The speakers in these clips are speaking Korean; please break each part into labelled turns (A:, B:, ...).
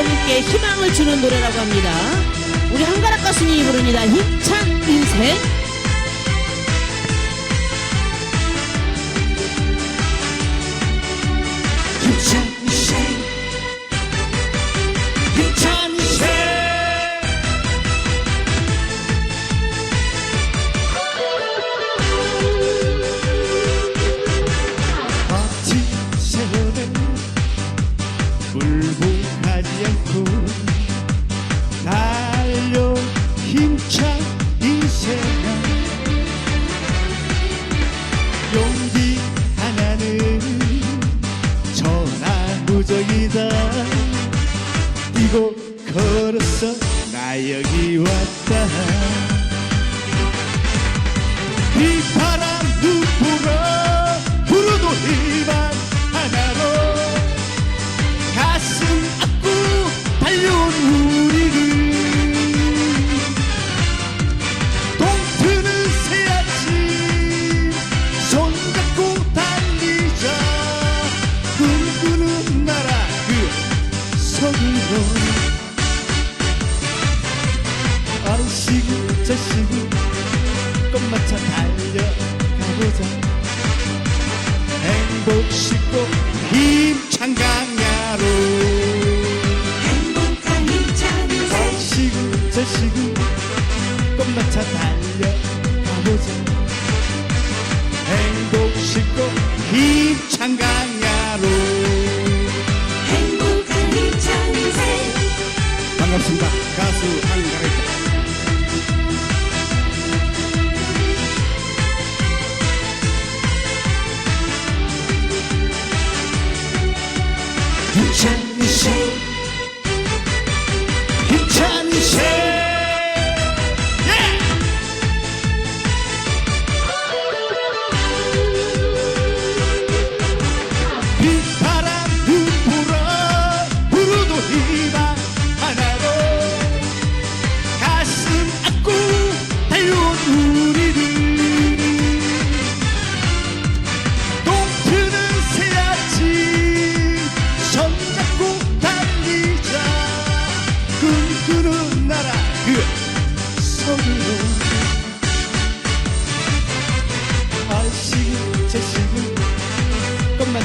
A: 여러분께 희망을 주는 노래라고 합니다. 우리 한가락 가수님이 부릅니다. 힘찬 인생.
B: 힘찬 인생아 용기 하나는 천하무적이다. 뛰고 걸었어 나 여기 왔다. 비바 달려가보자. 행복 싣고 힘찬 강야로.
C: 행복한 힘찬 인생
B: 어르시고 저시고 꽃마차 달려가보자. 행복 싣고 힘찬 강야로.
C: 행복한 힘찬 인생
B: 반갑습니다. 가수 한가래입니다 힘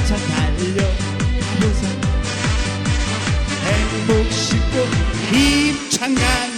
B: 꽃마차 달려가면서 행복 싣고 힘찬 강